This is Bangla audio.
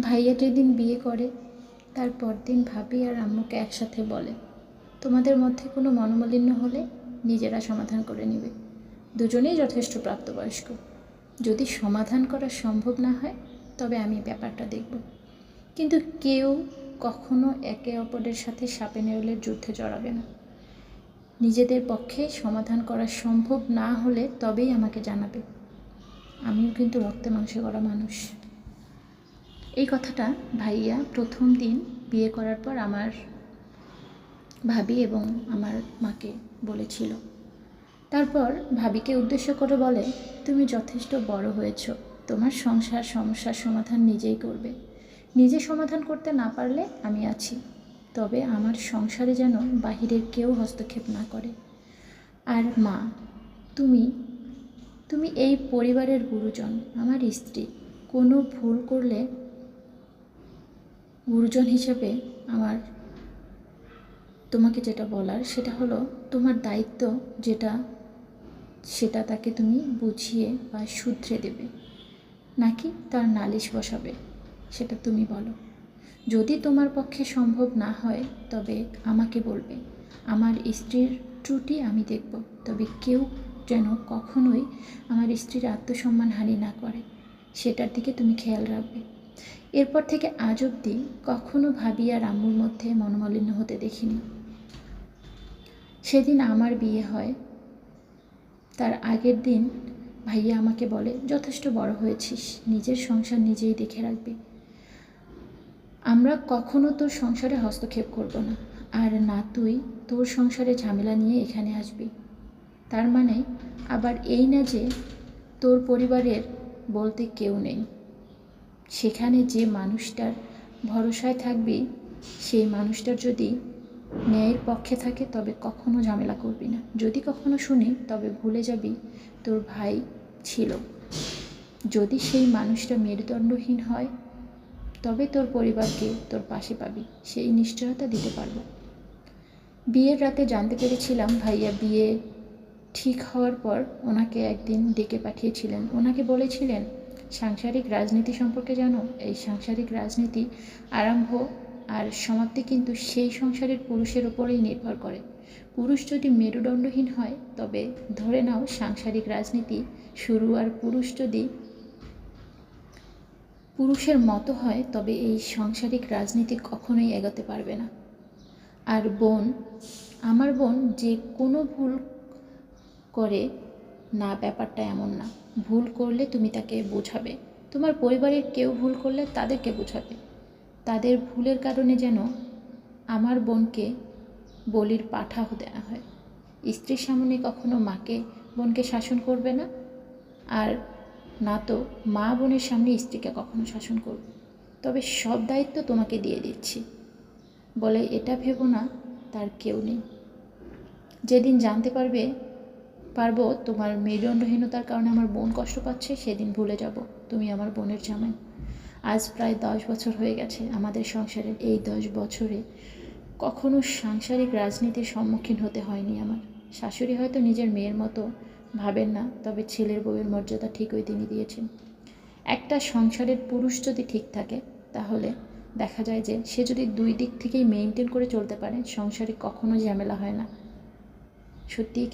ভাইয়া যেদিন বিয়ে করে, তার পরদিন ভাবি আর আম্মুকে একসাথে বলে, তোমাদের মধ্যে কোনো মনোমালিন্য হলে নিজেরা সমাধান করে নেবে। দুজনেই যথেষ্ট প্রাপ্তবয়স্ক। যদি সমাধান করা সম্ভব না হয়, তবে আমি ব্যাপারটা দেখব। কিন্তু কেউ কখনো একে অপরের সাথে সাপে নেউলের যুদ্ধে জড়াবে না। নিজেদের পক্ষে সমাধান করা সম্ভব না হলে তবেই আমাকে জানাবে। আমিও কিন্তু রক্তে মাংসে করা মানুষ। এই কথাটা ভাইয়া প্রথম দিন বিয়ে করার পর আমার ভাবি এবং আমার মাকে বলেছিল। তারপর ভাবিকে উদ্দেশ্য করে বলে, তুমি যথেষ্ট বড় হয়েছ। তোমার সংসার সমস্যার সমাধান নিজেই করবে। নিজে সমাধান করতে না পারলে আমি আছি। তবে আমার সংসারে যেন বাহিরের কেউ হস্তক্ষেপ না করে। আর মা, তুমি তুমি এই পরিবারের গুরুজন। আমার স্ত্রী। কোনো ভুল করলে গুরুজন হিসেবে আমার তোমাকে যেটা বলার সেটা হলো তোমার দায়িত্ব যেটা, সেটা তাকে তুমি বুঝিয়ে বা শুধরে দেবে। নাকি তার নালিশ বসাবে, সেটা তুমি বলো। যদি তোমার পক্ষে সম্ভব না হয়, তবে আমাকে বলবে। আমার স্ত্রীর ত্রুটি আমি দেখব, তবে কেউ যেন কখনোই আমার স্ত্রীর আত্মসম্মান হানি না করে। সেটার দিকে তুমি খেয়াল রাখবে। এরপর থেকে আজ অবধি কখনো ভাবি আর আম্মুর মধ্যে মনোমালিন্য হতে দেখিনি। সেদিন আমার বিয়ে হয়। তার আগের দিন ভাইয়া আমাকে বলে, যথেষ্ট বড় হয়েছিস, নিজের সংসার নিজেই দেখে রাখবি। আমরা কখনো তোর সংসারে হস্তক্ষেপ করব না, আর না তুই তোর সংসারে ঝামেলা নিয়ে এখানে আসবি। তার মানে আবার এই না যে তোর পরিবারের বলতে কেউ নেই। সেখানে যে মানুষটার ভরসায় থাকবি, সেই মানুষটার যদি ন্যায়ের পক্ষে থাকে, তবে কখনো ঝামেলা করবি না। যদি কখনো শুনি, তবে ভুলে যাবি, তোর ভাই ছিল। যদি সেই মানুষটা মেরুদণ্ডহীন হয়, তবে তোর পরিবারকে তোর পাশে পাবি। সেই নিশ্চয়তা দিতে পারব। বিয়ের রাতে জানতে পেরেছিলাম, ভাইয়া বিয়ে ঠিক হওয়ার পর ওনাকে একদিন ডেকে পাঠিয়েছিলেন। ওনাকে বলেছিলেন সাংসারিক রাজনীতি সম্পর্কে জানো? এই সাংসারিক রাজনীতি আরম্ভ আর সমাপ্তি কিন্তু সেই সংসারের পুরুষের উপরেই নির্ভর করে। পুরুষ যদি মেরুদণ্ডহীন হয়, তবে ধরে নাও সাংসারিক রাজনীতি শুরু আর পুরুষ যদি পুরুষের মতো হয়, তবে এই সাংসারিক রাজনীতি কখনোই এগোতে পারবে না। আর বোন, আমার বোন যে কোনো ভুল করে না, ব্যাপারটা এমন না। ভুল করলে তুমি তাকে বোঝাবে। তোমার পরিবারের কেউ ভুল করলে তাদেরকে বোঝাবে। তাদের ভুলের কারণে যেন আমার বোনকে বলির পাঠা হতে না হয়। স্ত্রীর সামনে কখনো মাকে বোনকে শাসন করবে না, আর না তো মা বোনের সামনে স্ত্রীকে কখনো শাসন করবে। তবে সব দায়িত্ব তোমাকে দিয়ে দিচ্ছি। বলে এটা ভেবো না, তার কেউ নেই। যেদিন জানতে পারবে পারব? তোমার মেরুদণ্ডহীনতার কারণে আমার বোন কষ্ট পাচ্ছে, সেদিন ভুলে যাব। তুমি আমার বোনের জামাই। আজ প্রায় দশ বছর হয়ে গেছে আমাদের সংসারের। এই দশ বছরে কখনো সাংসারিক রাজনীতির সম্মুখীন হতে হয়নি আমার। শাশুড়ি হয়তো নিজের মেয়ের মতো ভাবেন না, তবে ছেলের বউয়ের মর্যাদা ঠিকই তিনি দিয়েছেন। একটা সংসারের পুরুষ যদি ঠিক থাকে, তাহলে দেখা যায় যে সে যদি দুই দিক থেকেই মেনটেন করে চলতে পারে, সংসারে কখনো ঝামেলা হয় না। সত্যিই